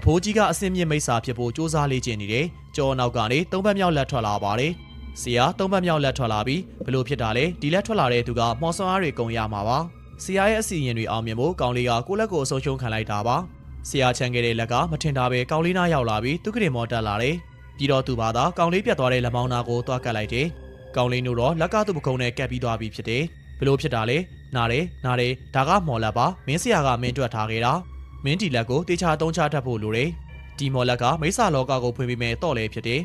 အဖိုးကြီးကအစင်းမြင့်မိတ်စာဖြစ်ဖို့စူးစမ်းလေ့ကျင့်နေတယ်ကြော်နောက်ကနေသုံးဘက်မြောက်လက်ထွက်လာပါတယ်ဆရာသုံးဘက်မြောက်လက်ထွက်လာပြီးဘလို့ဖြစ်တာလဲဒီလက်ထွက်လာတဲ့သူကမော်ဆွန်အားတွေကုန်ရမှာပါဆရာရဲ့အစီအရင်တွေအောင်မြင်ဖို့ကောင်လေးကကိုယ့်လက်ကိုအဆုံးရှုံးခံလိုက်တာပါဆရာချန်ခဲ့တဲ့လက်ကမထင်တာပဲကောင်လေးနားရောက်လာပြီးသူကရင်မော်တက်လာတယ်ပြီးတော့သူပါသာကောင်လေးပြတ်သွားတဲ့လက်မောင်းနာကိုသွားကတ်လိုက်တယ်ကောင်လေးတို့တော့လက်ကသူ့ပကုံးနဲ့ကပ်ပြီးသွားပြီဖြစ်တယ်ဘလို့ဖြစ်တာလဲနားတယ်နားတယ်ဒါကမော်လက်ပါမင်းဆရာကမင်းတွက်ထားခဲ့တာ မင်းဒီလက်ကိုတေချာတုံးချတတ်ဖို့လိုတယ်ဒီမော်လက်ကမိစ္ဆာလောကကိုဖွင့်ပြီးမဲ့တော့လေဖြစ်တယ်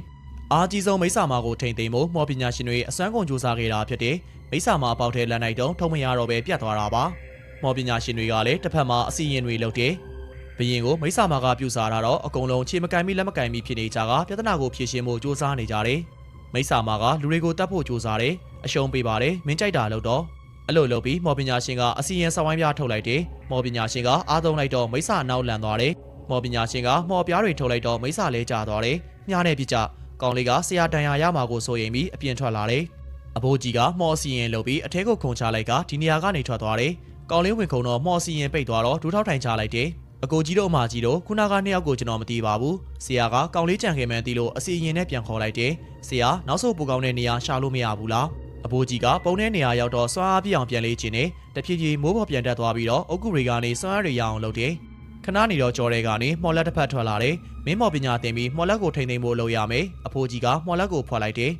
အားကြီးဆုံးမိစ္ဆာမာကိုထိမ့်သိမ်းဖို့မော်ပညာရှင်တွေအစွမ်းကုန်ကြိုးစားခဲ့တာဖြစ်တယ်မိစ္ဆာမာအပေါက်ထဲလန်နိုင်တုံးထုံမရတော့ပဲပြတ်သွားတာပါမော်ပညာရှင်တွေကလည်းတစ်ဖက်မှာအစီရင်တွေလုပ်တယ်ဘရင်ကိုမိစ္ဆာမာကပြူစားတာတော့အကုန်လုံးခြေမကင်မိလက်မကင်မိဖြစ်နေကြကပြဿနာကိုဖြေရှင်းဖို့ကြိုးစားနေကြတယ်မိစ္ဆာမာကလူတွေကိုတတ်ဖို့ကြိုးစားတယ်အရှုံးပေးပါတယ်မင်းကြိုက်တာလို့တော့ အဲ့လိုလုပ်ပြီးမော်ပညာရှင်ကအစီရင်ဆောင်ဝိုင်းပြထုတ်လိုက်တယ်မော်ပညာရှင်ကအားသုံးလိုက်တော့မိစ္ဆာနောက်လန်သွားတယ်မော်ပညာရှင်ကမော်ပြားတွေထုတ်လိုက်တော့မိစ္ဆာလဲကျသွားတယ်ညနဲ့ပြကြကောင်လေးကဆရာတန်ရာရမှာကိုစိုးရိမ်ပြီးအပြင်ထွက်လာတယ်အဘိုးကြီးကမော်စီရင်လုပ်ပြီးအထဲကိုခုန်ချလိုက်ကဒီနေရာကနေထွက်သွားတယ်ကောင်လေးဝင်ခုန်တော့မော်စီရင်ပိတ်သွားတော့ဒူးထောက်ထိုင်ချလိုက်တယ်အကိုကြီးတို့အမကြီးတို့ခုနကနှစ်ယောက်ကိုကျွန်တော်မသိပါဘူးဆရာကကောင်လေးကြံခဲ့မှန်းသိလို့အစီရင်နဲ့ပြန်ခေါ်လိုက်တယ်ဆရာနောက်ဆုံးပူကောင်းတဲ့နေရာရှာလို့မရဘူးလား အဘိုးကြီးကပုံတဲ့နေရာရောက်တော့စွမ်းအားပြအောင်ပြန်လေးခြင်းနဲ့တဖြည်းဖြည်းမိုးပေါ်ပြန်တက်သွားပြီးတော့အုတ်ကူတွေကနေစွမ်းအားတွေရအောင်လုပ်တယ်ခဏနေတော့ကြော်တဲ့ကနေမော်လက်တစ်ဖက်ထွက်လာတယ်မင်းမော်ပညာတင်ပြီးမော်လက်ကိုထိမ့်သိမ်းဖို့လုပ်ရမယ်အဖိုးကြီးကမော်လက်ကိုဖွက်လိုက်တယ်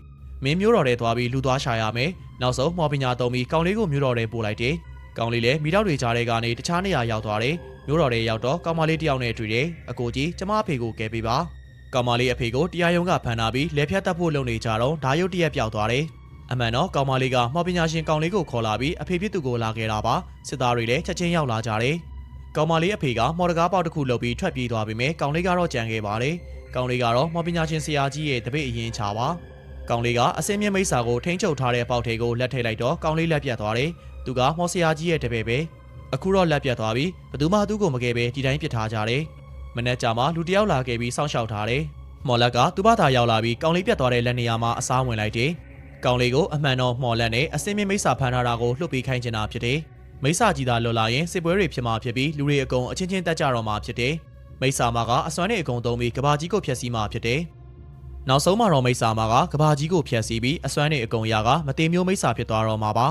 မင်းမျိုးတော်တဲ့သွားပြီးလူသွားရှာရမယ်နောက်ဆုံးမော်ပညာတုံးပြီးကောင်လေးကိုမျိုးတော်တဲ့ပို့လိုက်တယ်ကောင်လေးလည်းမိတော့တွေကြားတဲ့ကနေတခြားနေရာရောက်သွားတယ်မျိုးတော်တဲ့ရောက်တော့ကောင်မလေးတယောက်နဲ့တွေ့တယ်အကိုကြီးကျမအဖေကိုကယ်ပေးပါကောင်မလေးအဖေကိုတရားရုံးကဖမ်းထားပြီးလက်ဖြတ်တက်ဖို့လုပ်နေကြတော့ဓာရုတ်တရက်ပြောက်သွားတယ် အမှန်တော့ကောင်မလေးကမော်ပညာရှင်ကောင်လေးကိုခေါ်လာပြီးအဖေဖြစ်သူကိုလာခဲ့တာပါစစ်သားတွေလည်းချက်ချင်းရောက်လာကြတယ်ကောင်မလေးအဖေကမော်တကားပေါက်တစ်ခုလုပ်ပြီးထွက်ပြေးသွားပြီးမြဲကောင်လေးကတော့ကြံခဲ့ပါတယ်ကောင်လေးကတော့မော်ပညာရှင်ဆရာကြီးရဲ့တပည့်အရင်ချပါကောင်လေးကအစင်းမြင့်မိတ်စာကိုထိန်းချုပ်ထားတဲ့ပေါက်ထေကိုလက်ထိတ်လိုက်တော့ကောင်လေးလက်ပြတ်သွားတယ်သူကမော်ဆရာကြီးရဲ့တပည့်ပဲအခုတော့လက်ပြတ်သွားပြီးဘယ်သူမှသူ့ကိုမကယ်ပဲဒီတိုင်းပစ်ထားကြတယ်မနေ့ကမှလူတယောက်လာခဲ့ပြီးစောင့်ရှောက်ထားတယ်မော်လက်ကသူ့ဘာသာရောက်လာပြီးကောင်လေးပြတ်သွားတဲ့လက်နေရာမှာအစားဝင်လိုက်တယ် ကောင်လေးကိုအမှန်တော့မော်လက်နဲ့အစင်းမြင့်မိတ်စာဖမ်းထားတာကိုလှုပ်ပြီးခိုင်းချင်တာဖြစ်တယ်မိစ္ဆာကြီးသာလွတ်လာရင်စစ်ပွဲတွေဖြစ်မှာဖြစ်ပြီးလူတွေအကုန်အချင်းချင်းတက်ကြတော့မှာဖြစ်တယ်။မိစ္ဆာမာကအစွမ်းနဲ့အကုန်သုံးပြီးကဘာကြီးကိုဖျက်ဆီးမှာဖြစ်တယ်။နောက်ဆုံးမှာတော့မိစ္ဆာမာကကဘာကြီးကိုဖျက်ဆီးပြီးအစွမ်းနဲ့အကုန်ရကမတေမျိုးမိစ္ဆာဖြစ်သွားတော့မှာပါ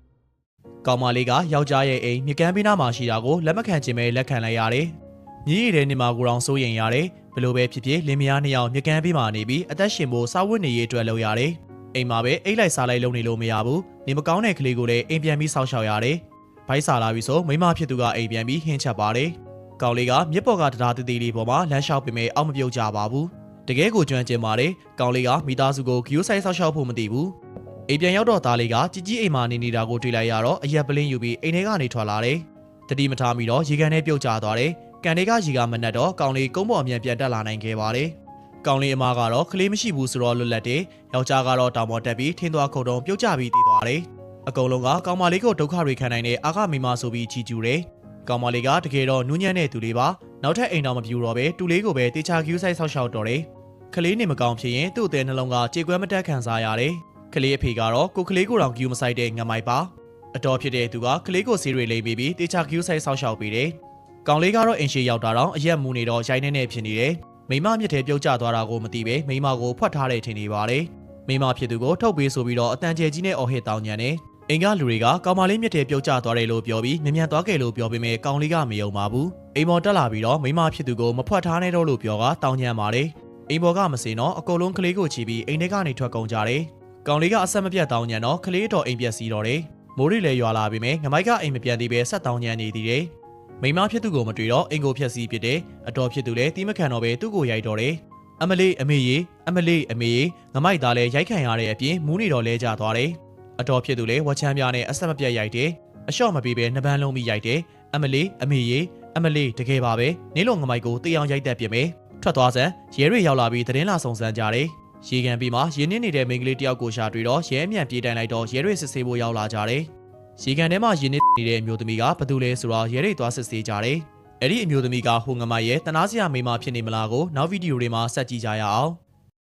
။ကောင်မလေးကယောက်ျားရဲ့အိမ်မြကန်းပေးနာမှာရှိတာကိုလက်မခံခြင်းပဲလက်ခံလိုက်ရတယ်။မြည်ရည်တဲ့နေမှာကိုတောင်စိုးရင်ရတယ်။ဘလို့ပဲဖြစ်ဖြစ်လင်မယားနှစ်ယောက်မြကန်းပေးမှာနေပြီးအသက်ရှင်ဖို့စာဝတ်နေရေးအတွက်လုပ်ရတယ်။ အိမ်မှာပဲအိတ်လိုက်စားလိုက်လုပ်နေလို့မရဘူး။နေမကောင်းတဲ့ကလေးကိုလည်းအိမ်ပြန်ပြီးစောင့်ရှောက်ရတယ်။ဘိုက်စာလာပြီဆိုမိမဖြစ်သူကအိမ်ပြန်ပြီးဟင်းချက်ပါတယ်။ကောင်လေးကမြစ်ပေါ်ကတရားတည်တည်လေးပေါ်မှာလမ်းလျှောက်ပေမဲ့အောက်မပြုတ်ကြပါဘူး။တကယ်ကိုကျွမ်းကျင်ပါတယ်။ကောင်လေးကမိသားစုကိုဂီယိုဆိုင်ဆောက်ရှောက်ဖို့မသိဘူး။အိမ်ပြန်ရောက်တော့သားလေးကជីជីအိမ်မှာနေနေတာကိုတွေ့လိုက်ရတော့အရက်ပလင်းယူပြီးအိမ်ထဲကနေထွက်လာတယ်။တတိမထားမိတော့ရေကန်ထဲပြုတ်ကျသွားတယ်။ကန်တွေကရေကမနှက်တော့ကောင်လေးကုန်းပေါ်အမြန်ပြန်တက်လာနိုင်ခဲ့ပါတယ်။ ကောင်လေးအမကတော့ကလေးမရှိဘူးဆိုတော့လွတ်လပ်တယ်။ယောက်ျားကတော့တောင်ပေါ်တက်ပြီးထင်းသွားခုံတုံပြုတ်ကျပြီးတည်သွားတယ်။အကုန်လုံးကကောင်မလေးကိုဒုက္ခတွေခံနိုင်တဲ့အာခမိမဆိုပြီးချီကျူတယ်။ကောင်မလေးကတကယ်တော့နူးညံ့တဲ့သူလေးပါ။နောက်ထပ်အိမ်တော်မပြူတော့ပဲတူလေးကိုပဲတေချာကျူးဆိုင်ဆောက်ရှောက်တော့တယ်။ကလေးနေမကောင်းဖြစ်ရင်သူ့အသေးနှလုံးကကြေကွဲမတက်ခံစားရတယ်။ကလေးအဖေကတော့ကိုကလေးကိုတောင်ကျူးမဆိုင်တဲ့ငမိုက်ပါ။အတော်ဖြစ်တဲ့သူကကလေးကိုစီးတွေလိမ့်ပြီးပြီးတေချာကျူးဆိုင်ဆောက်ရှောက်ပေးတယ်။ကောင်လေးကတော့အင်ရှိရောက်တာတော့အရက်မူနေတော့ရိုင်းနေနေဖြစ်နေတယ်။ မိမမြစ်ထဲပြုတ်ကျသွားတာကိုမသိပဲမိမကိုဖွက်ထားတဲ့ထင်နေပါတယ်။မိမဖြစ်သူကိုထုတ်ပေးဆိုပြီးတော့အတန်ကျဲကြီးနဲ့အော်ဟစ်တောင်းညံတယ်။အင်္ဂါလူတွေကကောင်မလေးမြစ်ထဲပြုတ်ကျသွားတယ်လို့ပြောပြီးမြ мян သွားခဲ့လို့ပြောပေမဲ့ကောင်လေးကမယုံပါဘူး။အိမ်ပေါ်တက်လာပြီးတော့မိမဖြစ်သူကိုမဖွက်ထားနဲ့တော့လို့ပြောကတောင်းညံပါတယ်။အိမ်ပေါ်ကမစင်တော့အကုန်လုံးကလေးကိုချီပြီးအိမ်ထဲကနေထွက်ကုန်ကြတယ်။ကောင်လေးကအဆက်မပြတ်တောင်းညံတော့ကလေးတော်အိမ်ပြက်စီးတော့တယ်။မိုးရီလည်းရွာလာပြီးမြငမိုက်ကအိမ်မပြန်သေးပဲဆက်တောင်းညံနေသေးတယ်။ မိမဖြစ်သူကိုမတွေ့တော့အိမ်ကိုဖျက်ဆီးပစ်တယ်။အတော်ဖြစ်သူလည်းတီးမခံတော့ပဲသူ့ကိုရိုက်တော့တယ်။အမလေးအမေကြီးအမလေးအမေကြီးငမိုက်သားလည်းရိုက်ခံရတဲ့အပြင်မူးနေတော့လဲကြသွားတယ်။အတော်ဖြစ်သူလည်းဝချမ်းပြားနဲ့အဆက်မပြတ်ရိုက်တယ်။အလျှော့မပေးပဲနှပန်းလုံးပြီးရိုက်တယ်။အမလေးအမေကြီးအမလေးတကယ်ပါပဲ။နင်းလုံငမိုက်ကိုတေးအောင်ရိုက်တတ်ပြင်မယ်။ထွက်သွားစမ်းရဲတွေရောက်လာပြီးသတင်းလာဆောင်စမ်းကြတယ်။ရေကန်ပြီးမှရင်းနှင်းနေတဲ့မိန်းကလေးတယောက်ကိုရှာတွေ့တော့ရဲအမြန်ပြေးတိုင်လိုက်တော့ရဲတွေစစ်ဆေးဖို့ရောက်လာကြတယ်။ ရေကန်ထဲမှာရင်းနှင်းနေတဲ့အမျိုးသမီးကဘာတူလဲဆိုတော့ရဲတွေသွားစစ်ဆေးကြတယ်။အဲ့ဒီအမျိုးသမီးကဟိုငမိုက်ရဲ့တနာစရာမိန်းမဖြစ်နေမလားကိုနောက်ဗီဒီယိုတွေမှာဆက်ကြည့်ကြရအောင်။